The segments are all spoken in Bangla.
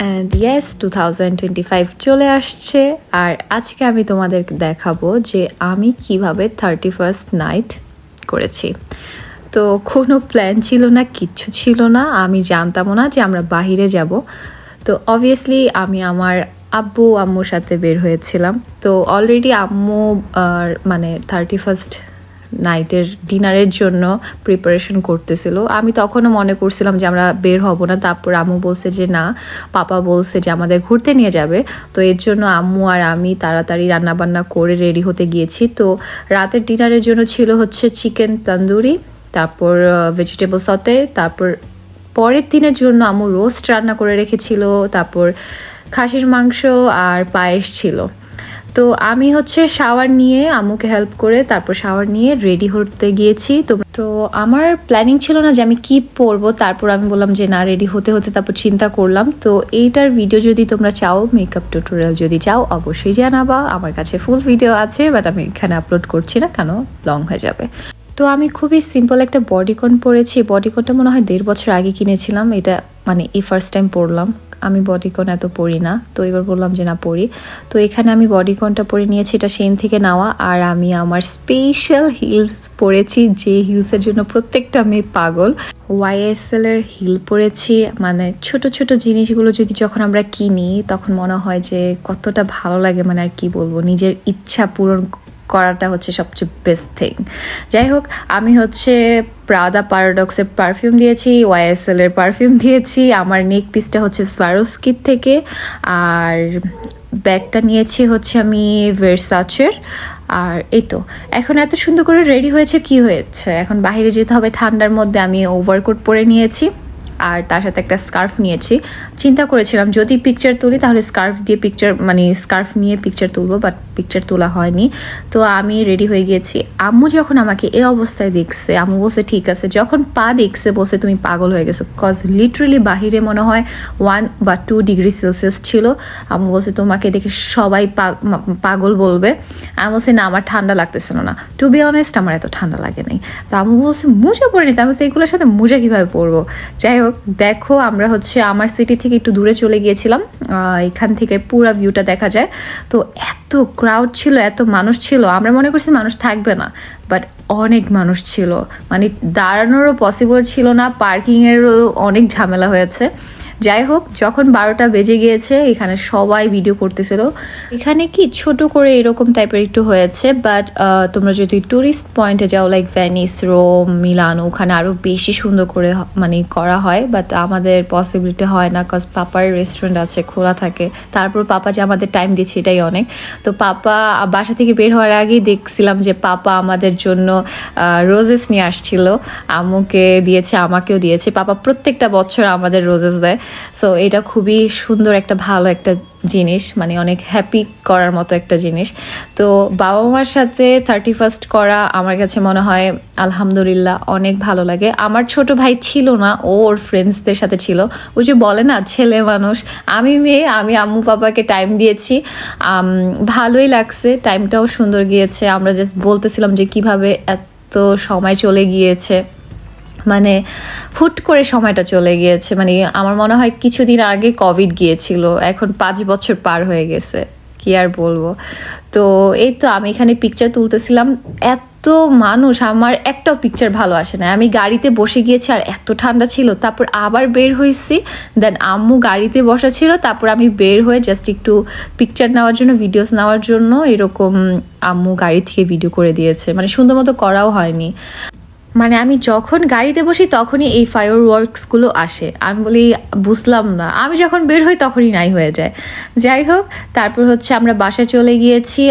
And yes two thousand twenty five চলে আসছে। আর আজকে আমি তোমাদের দেখাবো যে আমি কীভাবে থার্টি ফার্স্ট নাইট করেছি। তো কোনো প্ল্যান ছিল না, কিচ্ছু ছিল না। আমি জানতামও না যে আমরা বাহিরে যাব। তো অবভিয়াসলি আমি আমার আব্বু, আম্মুর সাথে বের হয়েছিলাম। তো অলরেডি আম্মু মানে থার্টি ফার্স্ট নাইটের ডিনারের জন্য প্রিপারেশন করতেছিল। আমি তখনও মনে করছিলাম যে আমরা বের হব না। তারপর আম্মু বলছে যে, না। পাপা বলছে যে, আমাদের ঘুরতে নিয়ে যাবে। তো এর জন্য আম্মু আর আমি তাড়াতাড়ি রান্নাবান্না করে রেডি হতে গিয়েছি। তো রাতের ডিনারের জন্য ছিল হচ্ছে চিকেন তন্দুরি তারপর ভেজিটেবল সতে তারপর পরের দিনের জন্য আম্মু রোস্ট রান্না করে রেখেছিল। তারপর খাসির মাংস আর পায়েস ছিল। তো আমি হচ্ছে শাওয়ার নিয়ে আম্মুকে হেল্প করে তারপর শাওয়ার নিয়ে রেডি হতে গিয়েছি। তো তো আমার প্ল্যানিং ছিল না যে আমি কি পরবো, তারপর আমি বললাম যে না রেডি হতে হতে তারপর চিন্তা করলাম। তো এইটার ভিডিও যদি তোমরা চাও মেকআপ টিউটোরিয়াল যদি চাও, অবশ্যই জানাবা। আমার কাছে ফুল ভিডিও আছে বাট আমি এখানে আপলোড করছি না, কেন? লং হয়ে যাবে। তো আমি খুবই সিম্পল একটা বডিকন পরেছি। বডিকনটা মনে হয় দেড় বছর আগে কিনেছিলাম। এটা মানে এই ফার্স্ট টাইম পরলাম। আমি বডিকন এত পরি না। তো এবার বললাম যে না, পরি। তো এখানে আমি বডিকনটা পরে নিয়েছি, এটা সেন থেকে নেওয়া। আর আমি আমার স্পেশাল হিলস পরেছি, যে হিলসের জন্য প্রত্যেকটা মেয়ে পাগল। ওয়াইএসএল এর হিল পরেছি মানে ছোট ছোট জিনিসগুলো যদি যখন আমরা কিনি, তখন মনে হয় যে কতটা ভালো লাগে মানে আর কি বলব, নিজের ইচ্ছা পূরণ করাটা হচ্ছে সবচেয়ে বেস্ট থিং যাই হোক, আমি হচ্ছে প্রাদা প্যারাডক্সের পারফিউম দিয়েছি ওয়াইএসএল এর পারফিউম দিয়েছি, আমার নেক পিসটা হচ্ছে স্পারোস্কিট থেকে, আর ব্যাগটা নিয়েছি হচ্ছে আমি ভেরসাচের আর এই তো। এখন এত সুন্দর করে রেডি হয়েছে, কি হয়েছে? এখন বাইরে যেতে হবে, ঠান্ডার মধ্যে আমি ওভারকোট পরে নিয়েছি। আর তার সাথে একটা স্কার্ফ নিয়েছি। চিন্তা করেছিলাম, যদি পিকচার তুলি, তাহলে স্কার্ফ দিয়ে পিকচার মানে স্কার্ফ নিয়ে পিকচার তুলবো বাট পিকচার তোলা হয়নি। তো আমি রেডি হয়ে গিয়েছি। আম্মু যখন আমাকে এই অবস্থায় দেখছে, আম্মু বলছে, ঠিক আছে, যখন পা দেখছে, বলছে তুমি পাগল হয়ে গেছো। কজ লিটারেলি বাহিরে মনে হয় ওয়ান বা টু ডিগ্রি সেলসিয়াস ছিল। আম্মু বলছে, তোমাকে দেখে সবাই পাগল বলবে। আমি বলছি, না, আমার ঠান্ডা লাগতেছিল না। টু বি অনেস্ট আমার এত ঠান্ডা লাগে নাই। তো আম্মু বলছে, মোজা পরে নিতে আমি বলছি এগুলোর সাথে মোজা কীভাবে পরবো যাই হোক দেখো আমরা হচ্ছে আমার সিটি থেকে একটু দূরে চলে গিয়েছিলাম এখান থেকে পুরো ভিউটা দেখা যায়। তো এত ক্রাউড ছিল, এত মানুষ ছিল, আমরা মনে করছি মানুষ থাকবে না বাট অনেক মানুষ ছিল। মানে দাঁড়ানোরও পসিবল ছিল না পার্কিংয়েরও অনেক ঝামেলা হয়েছে। যাই হোক যখন বারোটা বেজে গিয়েছে, এখানে সবাই ভিডিও করতেছিল। এখানে কি ছোট করে এরকম টাইপের একটু হয়েছে বাট তোমরা যদি ট্যুরিস্ট পয়েন্টে যাও লাইক ভ্যানিস রোম মিলানো ওখানে আরও বেশি সুন্দর করে মানে করা হয় বাট আমাদের পসিবিলিটি হয় না কজ পাপার রেস্টুরেন্ট আছে, খোলা থাকে। তারপর পাপা যে আমাদের টাইম দিচ্ছে, এটাই অনেক। তো পাপা, বাসা থেকে বের হওয়ার আগেই দেখছিলাম যে পাপা আমাদের জন্য রোজেস নিয়ে আসছিল। আম্মুকে দিয়েছে, আমাকেও দিয়েছে। পাপা প্রত্যেকটা বছর আমাদের রোজেস দেয়। সো এটা খুবই সুন্দর একটা ভালো একটা জিনিস মানে অনেক হ্যাপি করার মতো একটা জিনিস। তো বাবা মার সাথে থার্টি ফার্স্ট করা আমার কাছে মনে হয় আলহামদুলিল্লাহ অনেক ভালো লাগে। আমার ছোট ভাই ছিল না, ও ওর ফ্রেন্ডসদের সাথে ছিল। ও যে বলে না, ছেলে মানুষ, আমি মেয়ে, আমি আম্মু পাপাকে টাইম দিয়েছি। ভালোই লাগছে টাইমটাও সুন্দর গিয়েছে। আমরা জাস্ট বলতেছিলাম যে কীভাবে এত সময় চলে গিয়েছে। মানে হুট করে সময়টা চলে গিয়েছে। মানে আমার মনে হয় কিছুদিন আগে কোভিড গিয়েছিল, এখন পাঁচ বছর পার হয়ে গেছে, কি আর বলব। তো এই তো আমি এখানে পিকচার তুলতেছিলাম, এত মানুষ, আমার একটাও পিকচার ভালো আসে না আমি গাড়িতে বসে গিয়েছি আর এত ঠান্ডা ছিল, তারপর আবার বের হয়েছি দেন আম্মু গাড়িতে বসা ছিল, তারপর আমি বের হয়ে জাস্ট একটু পিকচার নেওয়ার জন্য ভিডিওস নেওয়ার জন্য এরকম আম্মু গাড়ি থেকে ভিডিও করে দিয়েছে। মানে সুন্দর মতো করাও হয়নি। মানে আমি যখন গাড়িতে বসি, তখনই এই ফায়ার ওয়ার্কসগুলো আসে। আমি বলি, বুঝলাম না। আমি যখন বের হই, তখনই নাই হয়ে যায়। যাই হোক, তারপর হচ্ছে আমরা বাসায় চলে গিয়েছি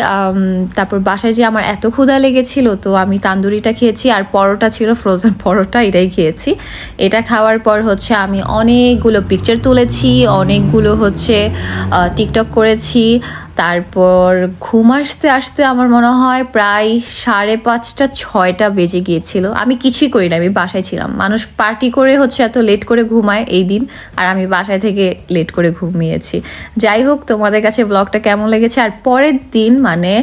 তারপর বাসায় যে আমার এত ক্ষুধা লেগেছিল, তো আমি তান্দুরিটা খেয়েছি, আর পরোটা ছিল ফ্রোজেন পরোটা, এটাই খেয়েছি। এটা খাওয়ার পর হচ্ছে আমি অনেকগুলো পিকচার তুলেছি, অনেকগুলো হচ্ছে টিকটক করেছি। তারপর ঘুম আসতে আসতে আমার মনে হয় প্রায় সাড়ে পাঁচটা, ছয়টা বেজে গিয়েছিল। আমি কিছুই করি না, আমি বাসায় ছিলাম। মানুষ পার্টি করে হচ্ছে এত লেট করে ঘুমায় এই দিন, আর আমি বাসায় থেকে লেট করে ঘুমিয়েছি। যাই হোক, তোমাদের কাছে ব্লগটা কেমন লেগেছে? আর পরের দিন মানে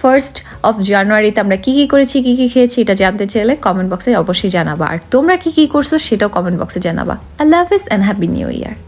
ফার্স্ট অফ জানুয়ারিতে আমরা কী কী করেছি, কী কী খেয়েছি, এটা জানতে চাইলে কমেন্ট বক্সে অবশ্যই জানাবা। আর তোমরা কী কী করছ, সেটাও কমেন্ট বক্সে জানাবা। আল্লাহ হাফিজ অ্যান্ড হ্যাপি নিউ ইয়ার